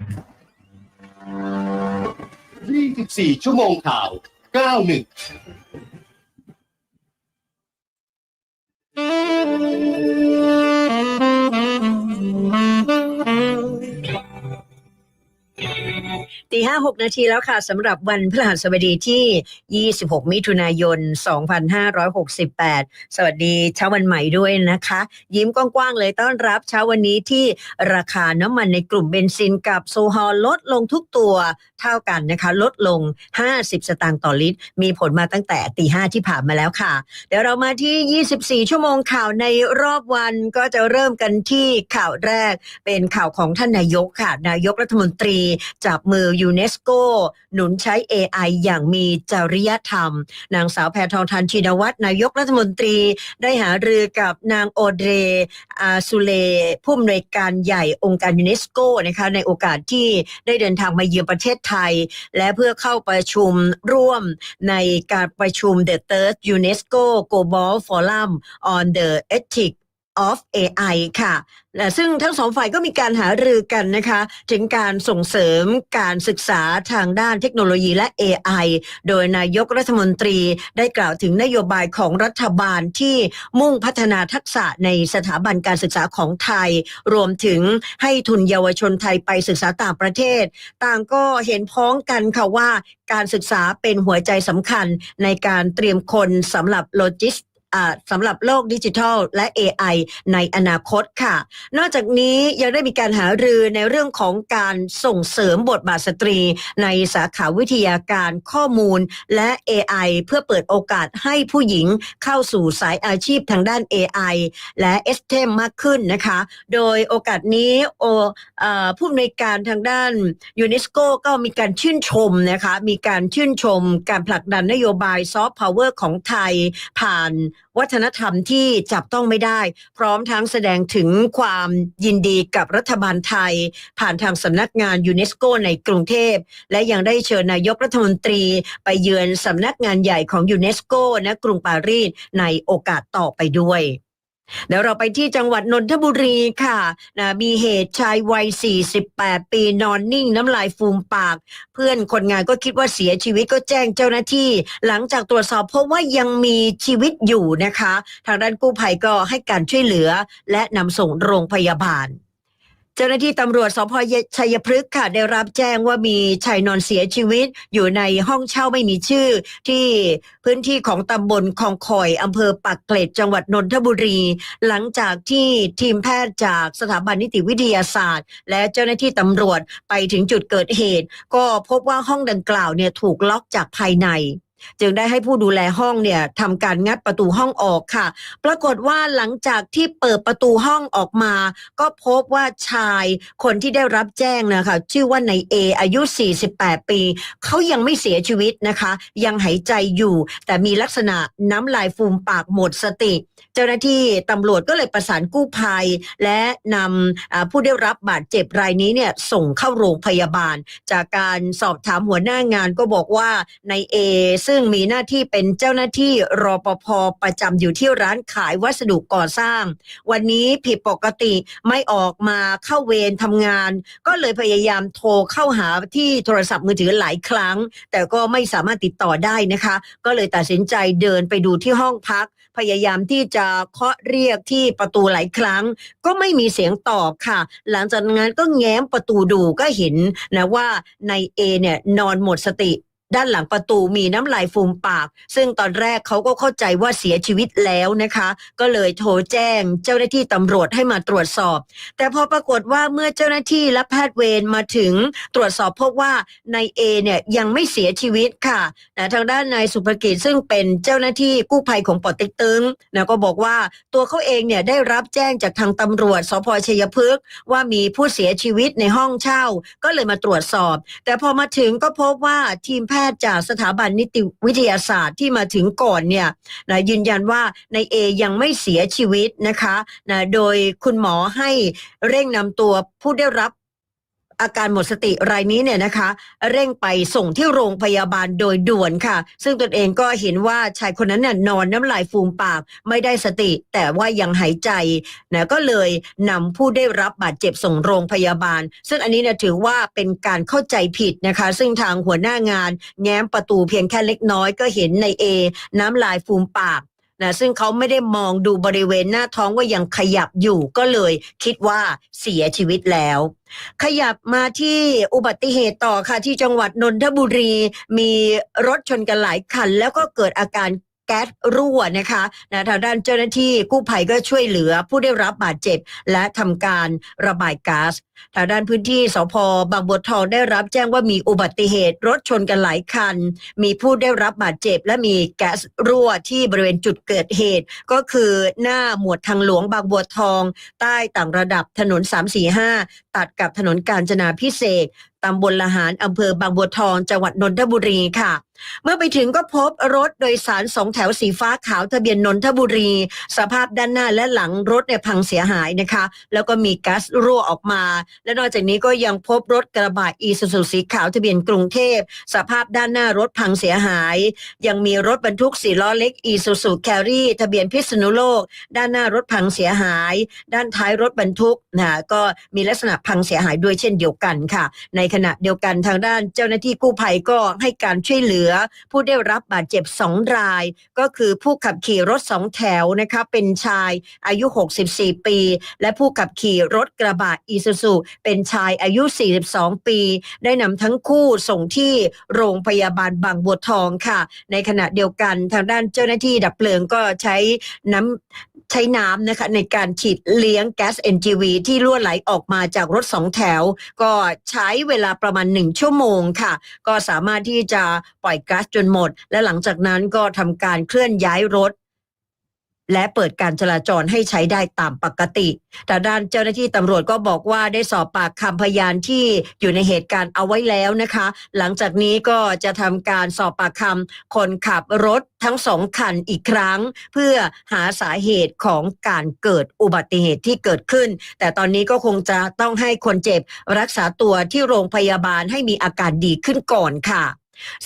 24 ชั่วโมงข่าว 91 ตีห้าหกนาทีแล้วค่ะสำหรับวันพฤหัสบดีที่ 26 มิถุนายน 2568 สวัสดีเช้าวันใหม่ด้วยนะคะ ยิ้มกว้างๆเลยต้อนรับเช้าวันนี้ที่ราคาน้ำมันในกลุ่มเบนซินกับโซฮอลลดลงทุกตัวเท่ากันนะคะ ลดลง 50 สตางค์ต่อลิตร มีผลมาตั้งแต่ตีห้าที่ผ่านมาแล้วค่ะ เดี๋ยวเรามาที่ 24 ชั่วโมงข่าวในรอบวันก็จะเริ่มกันที่ข่าวแรกเป็นข่าวของท่านนายกค่ะ นายกรัฐมนตรีจับมือยูเนสโกหนุนใช้ AI อย่างมีจริยธรรม นางสาวแพทองทานชินวัตรนายกรัฐมนตรีได้หารือกับนางโอเดรอาซูเลผู้อำนวยการใหญ่องค์การยูเนสโกนะคะในโอกาสที่ได้เดินทางมาเยือนประเทศไทย และเพื่อเข้าประชุมร่วมในการประชุม The Third UNESCO Global Forum on the Ethics of AI ค่ะและซึ่งทั้งสองฝ่ายก็มีการหารือกันนะคะ ถึงการส่งเสริมการศึกษาทางด้านเทคโนโลยีและ AI โดยนายกรัฐมนตรีได้กล่าวถึงนโยบายของรัฐบาลที่มุ่งพัฒนาทักษะในสถาบันการศึกษาของไทย รวมถึงให้ทุนเยาวชนไทยไปศึกษาต่างประเทศ ต่างก็เห็นพ้องกันค่ะว่าการศึกษาเป็นหัวใจสำคัญในการเตรียมคนสำหรับโลจิส สำหรับโลกดิจิทัล และ AI ในอนาคตค่ะ นอกจากนี้ยังได้มีการหารือในเรื่องของการส่งเสริมบทบาทสตรี ในสาขาวิทยาการข้อมูลและ AI เพื่อเปิดโอกาสให้ผู้หญิงเข้าสู่สายอาชีพทางด้าน AI และ s t e m มากขึ้นนะคะ โดยโอกาสนี้โอเอ่อผู้อำนวยการทางด้านยูเนสโกก็มีการชื่นชมนะคะ มีการชื่นชมการผลักดันนโยบายซอฟต์พาวเวอร์ของไทยผ่านวัฒนธรรมที่จับต้องไม่ได้ พร้อมทั้งแสดงถึงความยินดีกับรัฐบาลไทย ผ่านทางสำนักงานยูเนสโกในกรุงเทพ และยังได้เชิญนายกรัฐมนตรี ไปเยือนสำนักงานใหญ่ของยูเนสโกณกรุงปารีสในโอกาสต่อไปด้วย เดี๋ยวเราไปที่จังหวัดนนทบุรีค่ะนะมีเหตุชายวัย 48 ปีนอนนิ่งน้ำลายฟูมปาก เพื่อนคนงานก็คิดว่าเสียชีวิตก็แจ้งเจ้าหน้าที่ หลังจากตรวจสอบพบว่ายังมีชีวิตอยู่นะคะ ทางด้านกู้ภัยก็ให้การช่วยเหลือ และนำส่งโรงพยาบาล จ้าหน้าที่ตำรวจสพชัยพฤกษ์ค่ะ ได้รับแจ้งว่ามีชายนอนเสียชีวิต อยู่ในห้องเช่าไม่มีชื่อ ที่พื้นที่ของตำบลคลองคอยอำเภอปักเกร็ดจังหวัดนนทบุรี หลังจากที่ทีมแพทย์จากสถาบันนิติวิทยาศาสตร์ และเจ้าหน้าที่ตำรวจไปถึงจุดเกิดเหตุ ก็พบว่าห้องดังกล่าวเนี่ยถูกล็อกจากภายใน จึงได้ให้ผู้ดูแลห้องเนี่ยทำการงัดประตูห้องออกค่ะ ปรากฏว่าหลังจากที่เปิดประตูห้องออกมา ก็พบว่าชายคนที่ได้รับแจ้งนะคะชื่อว่านายเออายุ 48 ปี เขายังไม่เสียชีวิตนะคะ ยังหายใจอยู่ แต่มีลักษณะน้ำลายฟูมปากหมดสติ เจ้าหน้าที่ตำรวจก็เลยประสานกู้ภัย และนำผู้ได้รับบาดเจ็บรายนี้เนี่ยส่งเข้าโรงพยาบาล จากการสอบถามหัวหน้างานก็บอกว่านายเอซึ่งมีหน้าที่เป็นเจ้าหน้าที่รอปภประจำอยู่ที่ร้านขายวัสดุก่อสร้าง วันนี้ผิดปกติไม่ออกมาเข้าเวรทำงาน ก็เลยพยายามโทรเข้าหาที่โทรศัพท์มือถือหลายครั้ง แต่ก็ไม่สามารถติดต่อได้นะคะ ก็เลยตัดสินใจเดินไปดูที่ห้องพัก พยายามที่จะเคาะเรียกที่ประตูหลายครั้ง ก็ไม่มีเสียงตอบค่ะ หลังจากนั้นก็แง้มประตูดูก็เห็นนะว่านายเอเนี่ยนอนหมดสติ ด้านหลังประตูมีน้ำลายฟูมปาก ซึ่งตอนแรกเขาก็เข้าใจว่าเสียชีวิตแล้วนะคะ ก็เลยโทรแจ้งเจ้าหน้าที่ตำรวจให้มาตรวจสอบ แต่พอปรากฏว่าเมื่อเจ้าหน้าที่และแพทย์เวรมาถึงตรวจสอบพบว่านายเอเนี่ยยังไม่เสียชีวิตค่ะนะทางด้านนายสุภกิจซึ่งเป็นเจ้าหน้าที่กู้ภัยของปอเต็กตึงนะก็บอกว่าตัวเขาเองเนี่ยได้รับแจ้งจากทางตำรวจสพชัยพฤกษ์ว่ามีผู้เสียชีวิตในห้องเช่า ก็เลยมาตรวจสอบ แต่พอมาถึงก็พบว่าทีมแพทย์จากสถาบันนิติวิทยาศาสตร์ที่มาถึงก่อนเนี่ยนะยืนยันว่าในเอยังไม่เสียชีวิตนะคะนะโดยคุณหมอให้เร่งนำตัวผู้ได้รับ อาการหมดสติรายนี้เนี่ยนะคะ เร่งไปส่งที่โรงพยาบาลโดยด่วนค่ะ ซึ่งตนเองก็เห็นว่าชายคนนั้นน่ะนอนน้ำลายฟูมปากไม่ได้สติ แต่ว่ายังหายใจนะก็เลยนำผู้ได้รับบาดเจ็บส่งโรงพยาบาล ซึ่งอันนี้เนี่ยถือว่าเป็นการเข้าใจผิดนะคะ ซึ่งทางหัวหน้างาน แง้มประตูเพียงแค่เล็กน้อยก็เห็นในเอน้ำลายฟูมปาก นะซึ่งเขาไม่ได้มองดูบริเวณหน้าท้องว่ายังขยับอยู่ก็เลยคิดว่าเสียชีวิตแล้ว ขยับมาที่อุบัติเหตุต่อค่ะที่จังหวัดนนทบุรี มีรถชนกันหลายคัน แล้วก็เกิดอาการ แก๊สรั่วนะคะนะทางด้านเจ้าหน้าที่กู้ภัยก็ช่วยเหลือผู้ได้รับบาดเจ็บ และทำการระบายก๊าซทางด้านพื้นที่สพบางบัวทองได้รับแจ้งว่ามีอุบัติเหตุรถชนกันหลายคัน มีผู้ได้รับบาดเจ็บ และมีแก๊สรั่วที่บริเวณจุดเกิดเหตุ ก็คือหน้าหมวดทางหลวงบางบัวทอง ใต้ต่างระดับถนน 345 ตัดกับถนนกาญจนาพิเศษตำบลละหารอำเภอบางบัวทองจังหวัดนนทบุรีค่ะ เมื่อไปถึงก็พบรถโดยสารสองแถวสีฟ้าขาวทะเบียนนนทบุรี สภาพด้านหน้าและหลังรถเนี่ยพังเสียหายนะคะ แล้วก็มีก๊าซรั่วออกมา และนอกจากนี้ก็ยังพบรถกระบะอีซูซูสีขาวทะเบียนกรุงเทพ สภาพด้านหน้ารถพังเสียหาย ยังมีรถบรรทุกสี่ล้อเล็กอีซูซูแครี่ทะเบียนพิษณุโลก ด้านหน้ารถพังเสียหาย ด้านท้ายรถบรรทุกนะก็มีลักษณะพังเสียหายด้วยเช่นเดียวกันค่ะ ในขณะเดียวกันทางด้านเจ้าหน้าที่กู้ภัยก็ให้การช่วยเหลือผู้ได้รับบาดเจ็บสองราย ก็คือผู้ขับขี่รถสองแถวนะคะเป็นชายอายุ 64 ปี และผู้ขับขี่รถกระบะอีซูซูเป็นชายอายุ 42 ปี ได้นำทั้งคู่ส่งที่โรงพยาบาลบางบัวทองค่ะ ในขณะเดียวกันทางด้านเจ้าหน้าที่ดับเพลิงก็ใช้น้ำ ใช้น้ำนะคะในการฉีดเลี้ยงแก๊ส NGV ที่รั่วไหลออกมาจากรถสองแถว ก็ใช้เวลาประมาณหนึ่งชั่วโมงค่ะ ก็สามารถที่จะปล่อยก๊าซจนหมด และหลังจากนั้นก็ทำการเคลื่อนย้ายรถ และเปิดการจราจรให้ใช้ได้ตามปกติแต่ด้านเจ้าหน้าที่ตำรวจก็บอกว่าได้สอบปากคำพยานที่อยู่ในเหตุการณ์เอาไว้แล้วนะคะ หลังจากนี้ก็จะทำการสอบปากคำคนขับรถทั้งสองคันอีกครั้ง เพื่อหาสาเหตุของการเกิดอุบัติเหตุที่เกิดขึ้น แต่ตอนนี้ก็คงจะต้องให้คนเจ็บรักษาตัวที่โรงพยาบาลให้มีอาการดีขึ้นก่อนค่ะ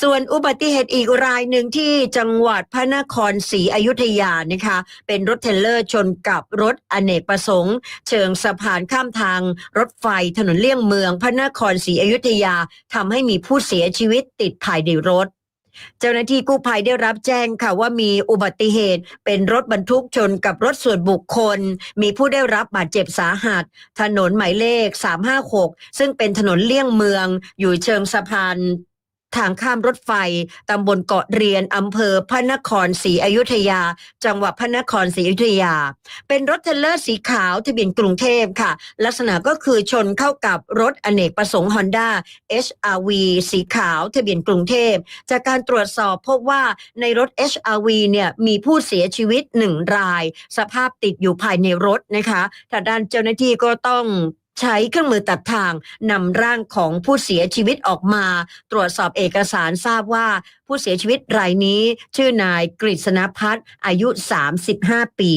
ส่วนอุบัติเหตุอีกรายหนึ่งที่จังหวัดพระนครศรีอยุธยานะคะ เป็นรถเทรลเลอร์ชนกับรถอเนกประสงค์ เชิงสะพานข้ามทางรถไฟถนนเลี่ยงเมือง พระนครศรีอยุธยาทำให้มีผู้เสียชีวิตติดภายในรถเจ้าหน้าที่กู้ภัยได้รับแจ้งค่ะว่ามีอุบัติเหตุ เป็นรถบรรทุกชนกับรถส่วนบุคคล มีผู้ได้รับบาดเจ็บสาหัส ถนนหมายเลข 356 ซึ่งเป็นถนนเลี่ยงเมือง อยู่เชิงสะพาน ทางข้ามรถไฟตำบลเกาะเรียนอำเภอพระนครศรีอยุธยา จังหวัดพระนครศรีอยุธยา เป็นรถเทลเลอร์สีขาวทะเบียนกรุงเทพค่ะ ลักษณะก็คือชนเข้ากับรถอเนกประสงค์ Honda HRV สีขาวทะเบียนกรุงเทพ จากการตรวจสอบพบว่าในรถ HRV เนี่ยมีผู้เสียชีวิตหนึ่งราย สภาพติดอยู่ภายในรถนะคะทางด้านเจ้าหน้าที่ก็ต้อง ใช้เครื่องมือตัดทางนำร่างของผู้เสียชีวิตออกมา ตรวจสอบเอกสารทราบว่าผู้เสียชีวิตรายนี้ ชื่อนายกฤษณพัฒน์อายุ 35 ปี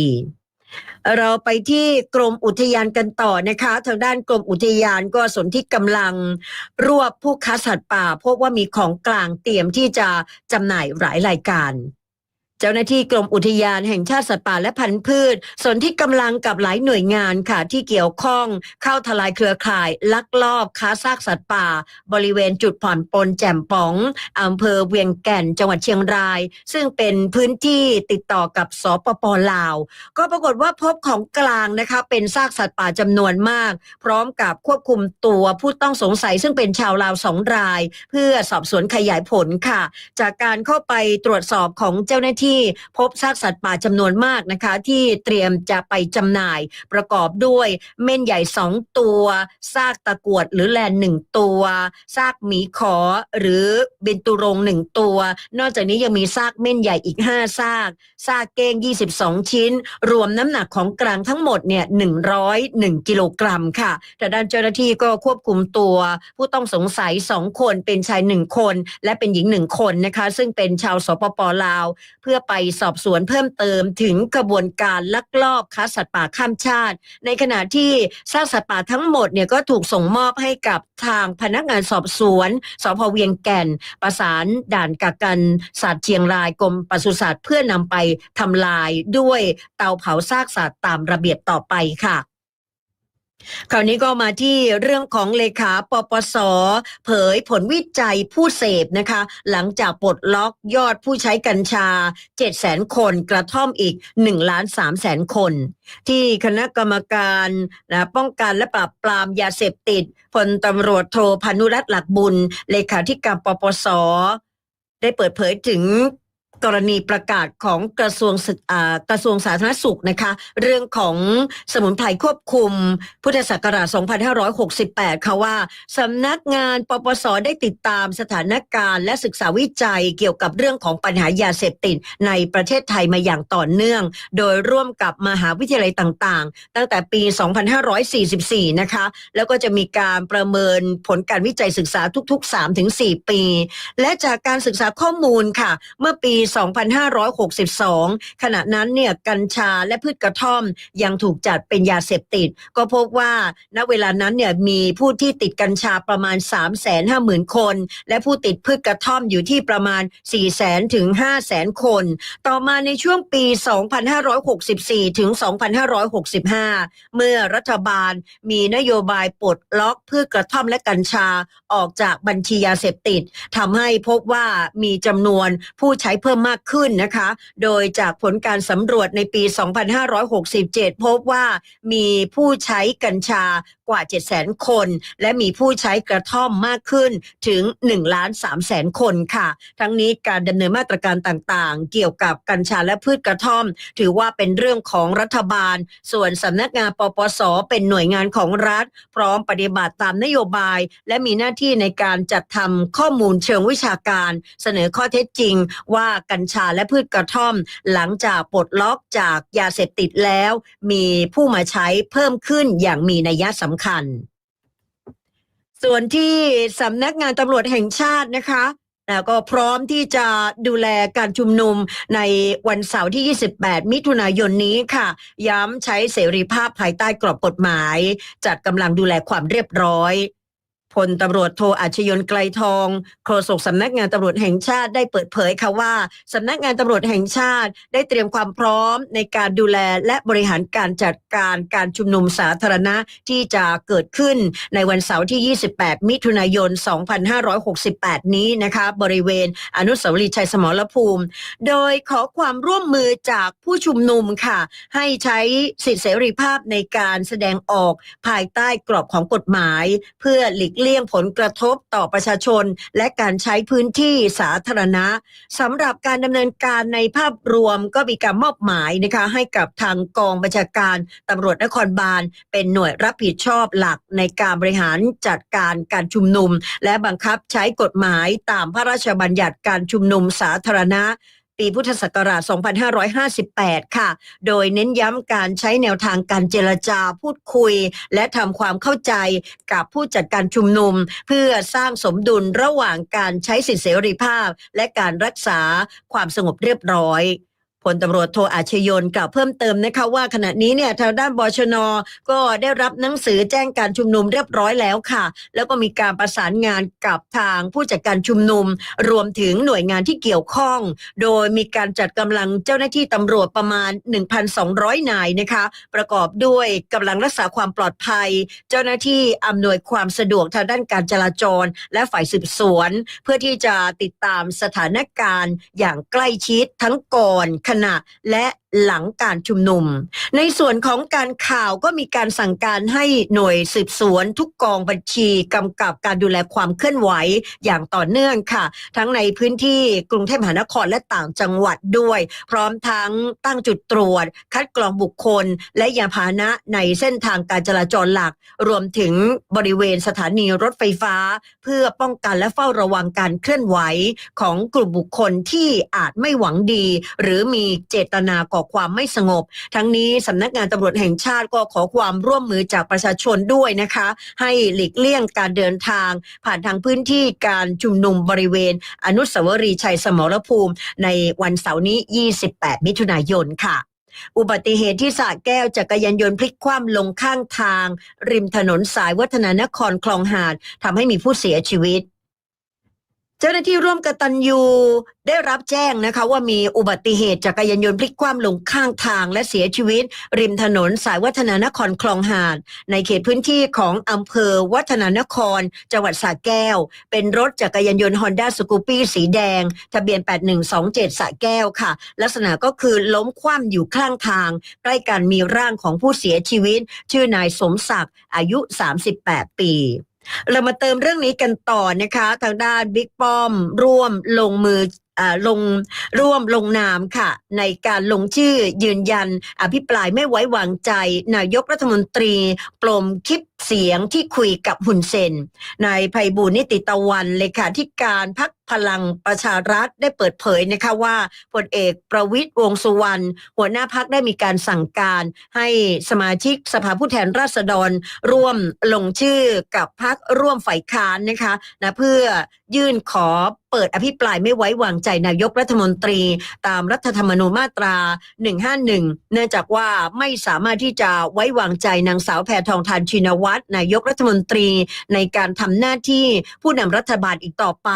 เราไปที่กรมอุทยานกันต่อนะคะ ทางด้านกรมอุทยานก็สนที่กำลัง รวบผู้ค้าสัตว์ป่า พบว่ามีของกลางเตรียมที่จะจำหน่ายหลายรายการ เจ้าหน้าที่กรมอุทยานแห่งชาติสัตว์ป่าและพันธุ์พืชส่วนที่กำลังกับหลายหน่วยงานค่ะที่เกี่ยวข้อง เข้าทลายเครือข่าย ลักลอบค้าซากสัตว์ป่า บริเวณจุดผ่อนปลนแจ่มป๋องอำเภอเวียงแก่นจังหวัดเชียงราย ซึ่งเป็นพื้นที่ติดต่อกับสปปลาว ก็ปรากฏว่าพบของกลางนะคะ เป็นซากสัตว์ป่าจำนวนมาก พร้อมกับควบคุมตัวผู้ต้องสงสัย ซึ่งเป็นชาวลาวสองราย เพื่อสอบสวนขยายผลค่ะ จากการเข้าไปตรวจสอบของเจ้าหน้าที่พบซากสัตว์ป่าจำนวนมากนะคะ ที่เตรียมจะไปจำหน่ายประกอบด้วยเม่นใหญ่สองตัว ซากตะกวดหรือแลนหนึ่งตัว ซากหมีขอหรือเบนตุรงหนึ่งตัว นอกจากนี้ยังมีซากเม่นใหญ่อีกห้าซาก ซากเก้ง 22 ชิ้น รวมน้ำหนักของกลางทั้งหมดเนี่ย101 กิโลกรัมค่ะ แต่ด้านเจ้าหน้าที่ก็ควบคุมตัว ผู้ต้องสงสัยสองคนเป็นชายหนึ่งคน และเป็นหญิงหนึ่งคนนะคะ ซึ่งเป็นชาวสปปลาว เพื่ออไปสอบสวนเพิ่มเติมถึงกระบวนการลักลอบค้าสัตว์ป่าข้ามชาติ ในขณะที่ซากสัตว์ป่าทั้งหมดเนี่ยก็ถูกส่งมอบให้กับทางพนักงานสอบสวนสพเวียงแก่น ประสานด่านกักกันสัตว์เชียงรายกรมปศุสัตว์เพื่อนำไปทำลายด้วยเตาเผาซากสัตว์ตามระเบียบต่อไปค่ะ คราวนี้ก็มาที่เรื่องของเลขาปปส เผยผลวิจัยผู้เสพนะคะ หลังจากปลดล็อกยอดผู้ใช้กัญชา 7 0 0 0 0 คนกระท่อมอีก1ล้าน3แสนคน ที่คณะกรรมการนะป้องกันและปราบปรามยาเสพติดพลตำรวจโทพานุรัตน์หลักบุญ เลขาธิการปปส ได้เปิดเผยถึง กรณีประกาศของกระทรวงกอ่ากระทรวงสาธารณสุขนะคะ เรื่องของสมุนไพรควบคุม พุทธศักราช 2568 ค่ะว่าสำนักงานปปสได้ติดตามสถานการณ์และศึกษาวิจัยเกี่ยวกับเรื่องของปัญหายาเสพติดในประเทศไทยมาอย่างต่อเนื่อง โดยร่วมกับมหาวิทยาลัยต่างๆ ตั้งแต่ปี 2544 นะคะ แล้วก็จะมีการประเมินผลการวิจัยศึกษาทุก ๆ 3-4 ปี และจากการศึกษาข้อมูลค่ะ เมื่อปี2562 ขณะนั้นเนี่ยกัญชาและพืชกระท่อมยังถูกจัดเป็นยาเสพติด ก็พบว่าณเวลานั้นเนี่ยมีผู้ที่ติดกัญชาประมาณ 350,000 คน และผู้ติดพืชกระท่อมอยู่ที่ประมาณ 400,000ถึง5 0 0 0 0 คน ต่อมาในช่วงปี 2564 ถึง 2565 เมื่อรัฐบาลมีนโยบายปลดล็อกพืชกระท่อมและกัญชาออกจากบัญชียาเสพติดทำให้พบว่ามีจำนวนผู้ใช้เพิ่มมากขึ้นนะคะ โดยจากผลการสำรวจในปี 2567 พบว่ามีผู้ใช้กัญชากว่า 700,000 คน และมีผู้ใช้กระท่อมมากขึ้นถึง1ล้าน3แสนคนค่ะ ทั้งนี้การดำเนินมาตรการต่างๆ เกี่ยวกับกัญชาและพืชกระท่อม ถือว่าเป็นเรื่องของรัฐบาล ส่วนสำนักงานปปส เป็นหน่วยงานของรัฐ พร้อมปฏิบัติตามนโยบาย และมีหน้าที่ในการจัดทำข้อมูลเชิงวิชาการ เสนอข้อเท็จจริงว่ากัญชาและพืชกระท่อม หลังจากปลดล็อกจากยาเสพติดแล้ว มีผู้มาใช้เพิ่มขึ้นอย่างมีนัยสำคัญ ส่วนที่สำนักงานตำรวจแห่งชาตินะคะแล้วก็พร้อมที่จะดูแลการชุมนุมในวันเสาร์ที่ 28 มิถุนายนนี้ค่ะ ย้ำใช้เสรีภาพภายใต้กรอบกฎหมาย จัดกำลังดูแลความเรียบร้อย พลตำรวจโทอัชยนต์ไกลทองโฆษกสำนักงานตำรวจแห่งชาติได้เปิดเผยค่ะว่าสำนักงานตำรวจแห่งชาติ ได้เตรียมความพร้อมในการดูแลและบริหารการจัดการการชุมนุมสาธารณะที่จะเกิดขึ้นในวันเสาร์ที่ 28 มิถุนายน 2568 นี้นะคะ บริเวณอนุสาวรีย์ชัยสมรภูมิ โดยขอความร่วมมือจากผู้ชุมนุมค่ะ ให้ใช้สิทธิเสรีภาพในการแสดงออกภายใต้กรอบของกฎหมาย เพื่อหลีกเลี่ยงเรียงผลกระทบต่อประชาชน และการใช้พื้นที่สาธารณะสำหรับการดำเนินการในภาพรวมก็มีการมอบหมายนะคะให้กับทางกองบัญชาการตำรวจนครบาล เป็นหน่วยรับผิดชอบหลักในการบริหารจัดการการชุมนุม และบังคับใช้กฎหมายตามพระราชบัญญัติการชุมนุมสาธารณะ ปีพุทธศักราช 2558 ค่ะ โดยเน้นย้ำการใช้แนวทางการเจรจาพูดคุย และทำความเข้าใจกับผู้จัดการชุมนุม เพื่อสร้างสมดุลระหว่างการใช้สิทธิเสรีภาพ และการรักษาความสงบเรียบร้อย ลตำรวจโทอาชยนกล่าวเพิ่มเติมนะคะว่าขณะนี้เนี่ยทางด้านบชน ก็ได้รับหนังสือแจ้งการชุมนุมเรียบร้อยแล้วค่ะ แล้วก็มีการประสานงานกับทางผู้จัดการชุมนุม รวมถึงหน่วยงานที่เกี่ยวข้อง โดยมีการจัดกำลังเจ้าหน้าที่ตำรวจประมาณ 1,200 นายนะคะ ประกอบด้วยกำลังรักษาความปลอดภัย เจ้าหน้าที่อำนวยความสะดวกทางด้านการจราจร และฝ่ายสืบสวน เพื่อที่จะติดตามสถานการณ์อย่างใกล้ชิดทั้งก่อนขณะและหลังการชุมนุม ในส่วนของการข่าวก็มีการสั่งการให้หน่วยสืบสวนทุกกองบัญชีกำกับการดูแลความเคลื่อนไหวอย่างต่อเนื่องค่ะ ทั้งในพื้นที่กรุงเทพมหานครและต่างจังหวัดด้วย พร้อมทั้งตั้งจุดตรวจ คัดกรองบุคคล และยานพาหนะในเส้นทางการจราจรหลัก รวมถึงบริเวณสถานีรถไฟฟ้า เพื่อป้องกันและเฝ้าระวังการเคลื่อนไหว ของกลุ่มบุคคลที่อาจไม่หวังดี หรือมีเจตนาก่อความไม่สงบ ทั้งนี้สำนักงานตำรวจแห่งชาติก็ขอความร่วมมือจากประชาชนด้วยนะคะ ให้หลีกเลี่ยงการเดินทาง ผ่านทางพื้นที่การชุมนุมบริเวณ อนุสาวรีย์ชัยสมรภูมิ ในวันเสาร์นี้ 28 มิถุนายนค่ะอุบัติเหตุที่สระแก้วจักรยานยนต์พลิกคว่ำลงข้างทาง ริมถนนสายวัฒนานครคลองหาดทำให้มีผู้เสียชีวิต เจ้าหน้าที่ร่วมกตัญญูได้รับแจ้งนะคะ ว่ามีอุบัติเหตุจักรยานยนต์พลิกคว่ำลงข้างทางและเสียชีวิต ริมถนนสายวัฒนานครคลองหาด ในเขตพื้นที่ของอำเภอวัฒนานคร จังหวัดสระแก้ว เป็นรถจักรยานยนต์ฮอนด้าสกูปี้สีแดง ทะเบียน 8127สระแก้วค่ะ ลักษณะก็คือล้มคว่ำอยู่ข้างทาง ใกล้กันมีร่างของผู้เสียชีวิต ชื่อนายสมศักดิ์อายุ 38 ปี เรามาเติมเรื่องนี้กันต่อนะคะ ทางด้านบิ๊กป้อม ร่วมลงมืออ่าลงร่วมลงนามค่ะ ในการลงชื่อยืนยัน อภิปรายไม่ไว้วางใจ นายกรัฐมนตรีปลมคลิปเสียงที่คุยกับหุนเซนนายไพบูลนิติตะวันเลขาธิการพักพลังประชารัฐได้เปิดเผยนะคะว่าพลเอกประวิตยวงษ์สุวรรณหัวหน้าพักได้มีการสั่งการให้สมาชิกสภาผู้แทนราษฎร ร่วมลงชื่อกับพักร่วมฝ่ายค้านนะคะนะเพื่อยื่นขอเปิดอภิปรายไม่ไว้วางใจนายกรัฐมนตรี ตามรัฐธรรมนูญมาตรา 151 เนื่องจากว่าไม่สามารถที่จะไว้วางใจนางสาวแพทองทานชินวัตรนายกรัฐมนตรีในการทำหน้าที่ผู้นำรัฐบาลอีกต่อไป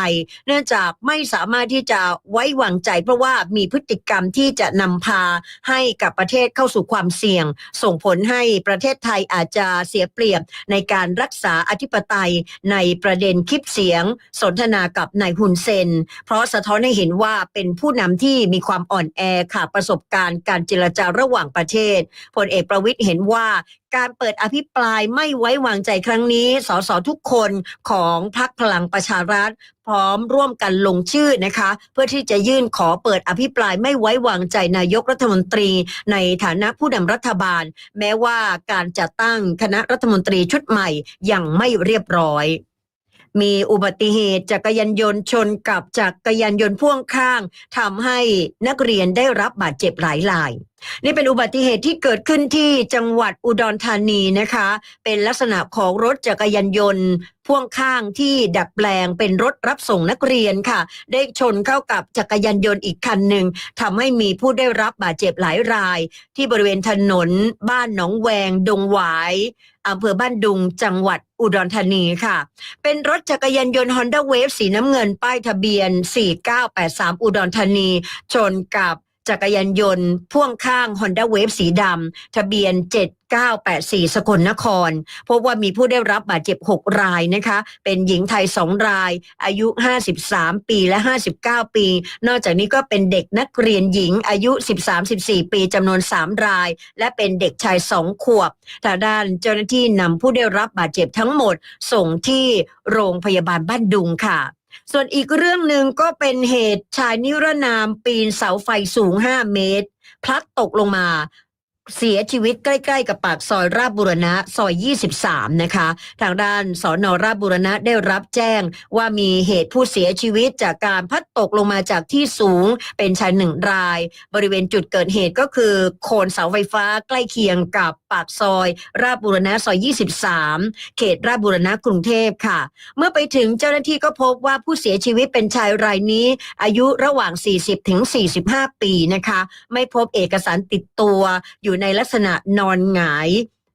เนื่องจากไม่สามารถที่จะไว้วางใจ เพราะว่ามีพฤติกรรมที่จะนำพาให้กับประเทศเข้าสู่ความเสี่ยง ส่งผลให้ประเทศไทยอาจจะเสียเปรียบในการรักษาอธิปไตยในประเด็นคลิปเสียง สนทนากับนายฮุนเซน เพราะสะท้อนให้เห็นว่าเป็นผู้นำที่มีความอ่อนแอค่ะประสบการณ์การเจรจาระหว่างประเทศพลเอกประวิทย์เห็นว่า การเปิดอภิปรายไม่ไว้วางใจครั้งนี้ สสทุกคนของพรรคพลังประชารัฐ พร้อมร่วมกันลงชื่อนะคะ เพื่อที่จะยื่นขอเปิดอภิปรายไม่ไว้วางใจนายกรัฐมนตรี ในฐานะผู้นำรัฐบาล แม้ว่าการจัดตั้งคณะรัฐมนตรีชุดใหม่ยังไม่เรียบร้อยมีอุบัติเหตุจักรยานยนต์ชนกับจักรยานยนต์พ่วงข้างทำให้นักเรียนได้รับบาดเจ็บหลายราย นี่เป็นอุบัติเหตุที่เกิดขึ้นที่จังหวัดอุดรธานีนะคะ เป็นลักษณะของรถจักรยานยนต์ พ่วงข้างที่ดัดแปลงเป็นรถรับส่งนักเรียนค่ะ ได้ชนเข้ากับจักรยานยนต์อีกคันหนึ่งทำให้มีผู้ได้รับบาดเจ็บหลายราย ที่บริเวณถนน บ้านหนองแวง ดงหวายอำเภอบ้านดุงจังหวัดอุดรธานีค่ะ เป็นรถจักรยานยนต์ Honda Wave สีน้ำเงินป้ายทะเบียน 4983 อุดรธานี ชนกับ จักรยานยนต์ พ่วงข้าง Honda Wave สีดำทะเบียน 7984 สกลนคร พบว่ามีผู้ได้รับบาดเจ็บ 6 รายนะคะ เป็นหญิงไทย 2 ราย อายุ 53 ปีและ 59 ปี นอกจากนี้ก็เป็นเด็กนักเรียนหญิงอายุ 13-14 ปีจำนวน 3 ราย และเป็นเด็กชาย 2 ขวบทางด้านเจ้าหน้าที่นำผู้ได้รับบาดเจ็บทั้งหมด ส่งที่โรงพยาบาลบ้านดุงค่ะ ส่วนอีกเรื่องหนึ่งก็เป็นเหตุชายนิรนามปีนเสาไฟสูง 5 เมตร พลัดตกลงมาเสียชีวิตใกล้ ๆ กับปากซอยราชบุรณะซอย 23 นะคะ ทางด้านสอนอราชบุรณะได้รับแจ้งว่ามีเหตุผู้เสียชีวิตจากการพลัดตกลงมาจากที่สูงเป็นชายหนึ่งราย บริเวณจุดเกิดเหตุก็คือ โคนเสาไฟฟ้าใกล้เคียงกับ ปากซอย ราชบุรณะซอย 23 เขตราชบุรณะกรุงเทพค่ะ เมื่อไปถึงเจ้าหน้าที่ก็พบว่าผู้เสียชีวิตเป็นชายรายนี้ อายุระหว่าง 40 ถึง 45 ปีนะคะ ไม่พบเอกสารติดตัวอยู่ในลักษณะนอนหงาย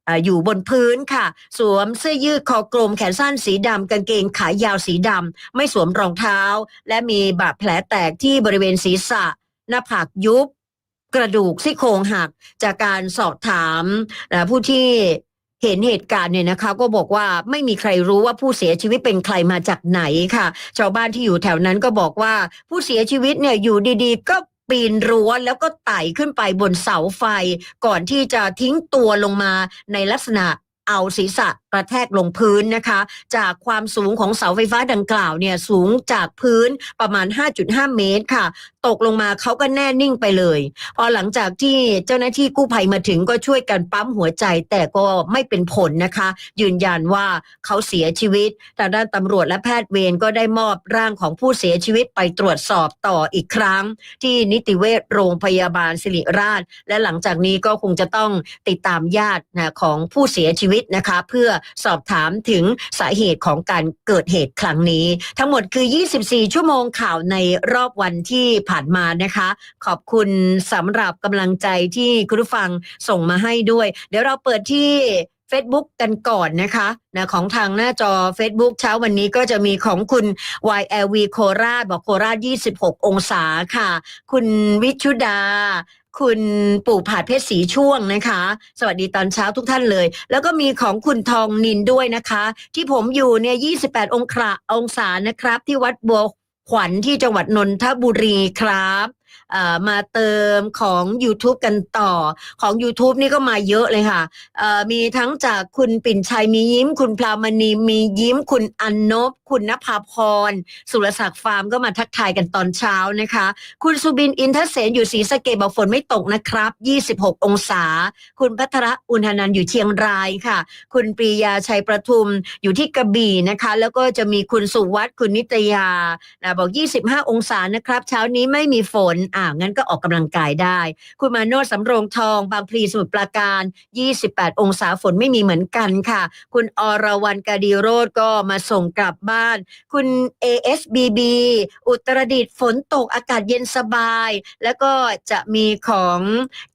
อ่าอยู่บนพื้นค่ะ สวมเสื้อยืดคอกลมแขนสั้นสีดำกางเกงขายาวสีดำไม่สวมรองเท้า และมีบาดแผลแตกที่บริเวณศีรษะ หน้าผากยุบ กระดูกซี่โครงหักจากการสอบถามผู้ที่เห็นเหตุการณ์เนี่ยนะคะ ก็บอกว่าไม่มีใครรู้ว่าผู้เสียชีวิตเป็นใครมาจากไหนค่ะ ชาวบ้านที่อยู่แถวนั้นก็บอกว่าผู้เสียชีวิตเนี่ยอยู่ดีๆ ก็ปีนรั้วแล้วก็ไต่ขึ้นไปบนเสาไฟ ก่อนที่จะทิ้งตัวลงมาในลักษณะเอาศีรษะ ระแทกลงพื้นนะคะ จากความสูงของเสาไฟฟ้าดังกล่าวเนี่ยสูงจากพื้นประมาณ 5.5 เมตรค่ะ ตกลงมาเขาก็แน่นิ่งไปเลย พอหลังจากที่เจ้าหน้าที่กู้ภัยมาถึงก็ช่วยกันปั๊มหัวใจแต่ก็ไม่เป็นผลนะคะ ยืนยันว่าเขาเสียชีวิตทางด้านตำรวจและแพทย์เวรก็ได้มอบร่างของผู้เสียชีวิตไปตรวจสอบต่ออีกครั้ง ที่นิติเวชโรงพยาบาลสิริราช และหลังจากนี้ก็คงจะต้องติดตามญาตินะของผู้เสียชีวิตนะคะ เพื่อสอบถามถึงสาเหตุของการเกิดเหตุครั้งนี้ ทั้งหมดคือ 24 ชั่วโมงข่าวในรอบวันที่ผ่านมานะคะ ขอบคุณสำหรับกำลังใจที่คุณผู้ฟังส่งมาให้ด้วย เดี๋ยวเราเปิดที่ Facebook กันก่อนนะคะนะของทางหน้าจอ Facebook เช้าวันนี้ก็จะมีของคุณ YLV โคราชบอกโคราช 26 องศาค่ะ คุณวิชุดา คุณปู่ผาดเพชรสีช่วงนะคะ สวัสดีตอนเช้าทุกท่านเลย แล้วก็มีของคุณทองนินด้วยนะคะ ที่ผมอยู่เนี่ย28 องศาองศานะครับ ที่วัดบัวขวัญที่จังหวัดนนทบุรีครับ มาเติมของ YouTube กันต่อของ YouTube นี่ก็มาเยอะเลยค่ะ มีทั้งจากคุณปิ่นชัยมียิ้ม คุณพรามณีมียิ้ม คุณอันนบ คุณนภาพร สุรศักดิ์ฟาร์มก็มาทักทายกันตอนเช้านะคะ คุณสุบินอินทเสนอยู่ศรีสะเกดบอกฝนไม่ตกนะครับ 26 องศา คุณพัทระอุณหนันอยู่เชียงรายค่ะ คุณปรียาชัยประทุมอยู่ที่กระบี่นะคะ แล้วก็จะมีคุณสุวัฒน์คุณนิตยาบอก 25 องศานะครับ เช้านี้ไม่มีฝนอ่างั้นก็ออกกำลังกายได้ คุณมาโนดสำโรงทอง บางพลีสมุทรปราการ 28 องศาฝนไม่มีเหมือนกันค่ะ คุณอรวรรณกาดีโรดก็มาส่งกลับบ้าน คุณ ASBB อุตรดิตถ์ฝนตกอากาศเย็นสบาย แล้วก็จะมีของ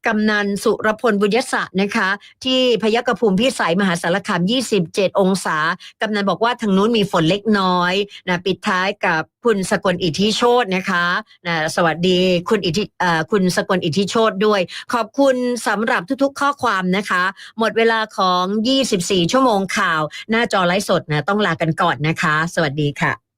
กำนันสุรพลบุญยศะนะคะ ที่พยัคฆภูมิพิสัยมหาสารคาม 27 องศา กำนันบอกว่าทางนู้นมีฝนเล็กน้อยนะปิดท้ายกับคุณสกลอิทธิโชตนะคะนะสวัสดีคุณอิทธิคุณสกลอิทธิโชตด้วย ขอบคุณสำหรับทุกๆข้อความนะคะ หมดเวลาของ 24 ชั่วโมงข่าว หน้าจอไลฟ์สดนะต้องลากันก่อนนะคะ สวัสดีค่ะ